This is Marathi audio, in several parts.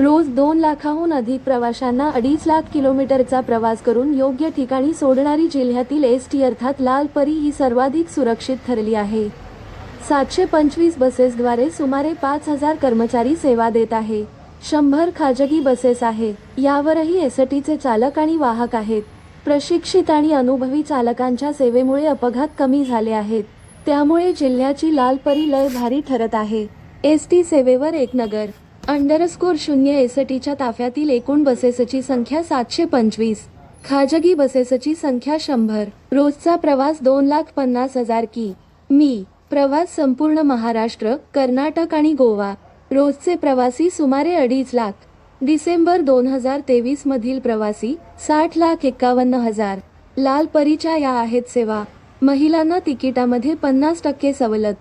रोज दोन लाखाहून अधिक प्रवाशांना अडीच लाख किलोमीटरचा प्रवास करून योग्य ठिकाणी सोडणारी जिल्ह्यातील एस टी अर्थात लाल परी ही सर्वाधिक सुरक्षित ठरली आहे. सातशे पंचवीस बसेसद्वारे सुमारे पाच हजार कर्मचारी सेवा देत आहे. शंभर खाजगी बसेस आहे. यावरही एस टीचे चालक आणि वाहक आहेत. प्रशिक्षित आणि अनुभवी चालकांच्या सेवेमुळे अपघात कमी झाले आहेत. त्यामुळे जिल्ह्याची लाल परी लय भारी ठरत आहे. एस टी सेवेवर एक नगर अंडरस्कोर शून्य एस टीच्या ताफ्यातील एकूण बसेसची संख्या सातशे पंचवीस. खाजगी बसेसची संख्या शंभर. रोजचा प्रवास दोन लाख पन्नास हजार की. मी प्रवास संपूर्ण महाराष्ट्र कर्नाटक आणि गोवा. रोजचे प्रवासी सुमारे अडीच लाख. डिसेंबर दोन हजार तेवीस मधील प्रवासी साठ लाख एक्कावन्न हजार. लाल परीच्या या आहेत सेवा. महिलांना तिकिटामध्ये पन्नास टक्के सवलत.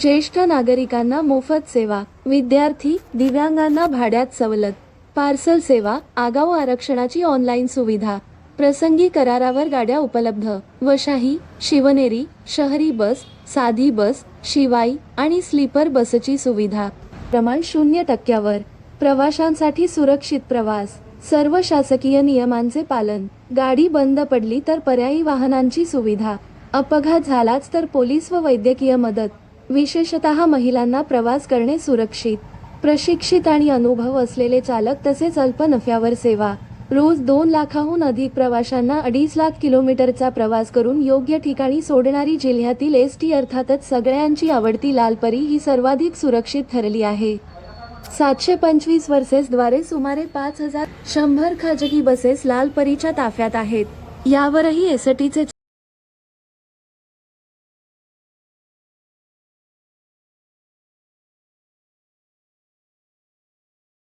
ज्येष्ठ नागरिकांना मोफत सेवा. विद्यार्थी दिव्यांगांना भाड्यात सवलत. पार्सल सेवा आगाऊ आरक्षणाची ऑनलाईन सुविधा. प्रसंगी करारावर गाड्या उपलब्ध. वशाही शिवनेरी शहरी बस साधी बस शिवाई आणि स्लीपर बसची सुविधा. प्रमाण शून्य टक्क्यावर. प्रवाशांसाठी सुरक्षित प्रवास. सर्व शासकीय नियमांचे पालन. गाडी बंद पडली तर पर्यायी वाहनांची सुविधा. अपघात झालाच तर पोलीस व वैद्यकीय मदत विशेषतः महिलांना प्रवास करणे सुरक्षित. प्रशिक्षित आणि अनुभव असलेले चालक तसेच अल्प नफ्यावर सेवा. रोज दोन लाखाहून अधिक प्रवाशांना अडीच लाख किलोमीटरचा प्रवास करून योग्य ठिकाणी सोडणारी जिल्ह्यातील एस टी अर्थातच सगळ्यांची आवडती लालपरी ही सर्वाधिक सुरक्षित ठरली आहे. सातशे पंचवीस वर्सेसद्वारे सुमारे पाच हजार शंभर खाजगी बसेस लालपरीच्या ताफ्यात आहेत. यावरही एस टीचे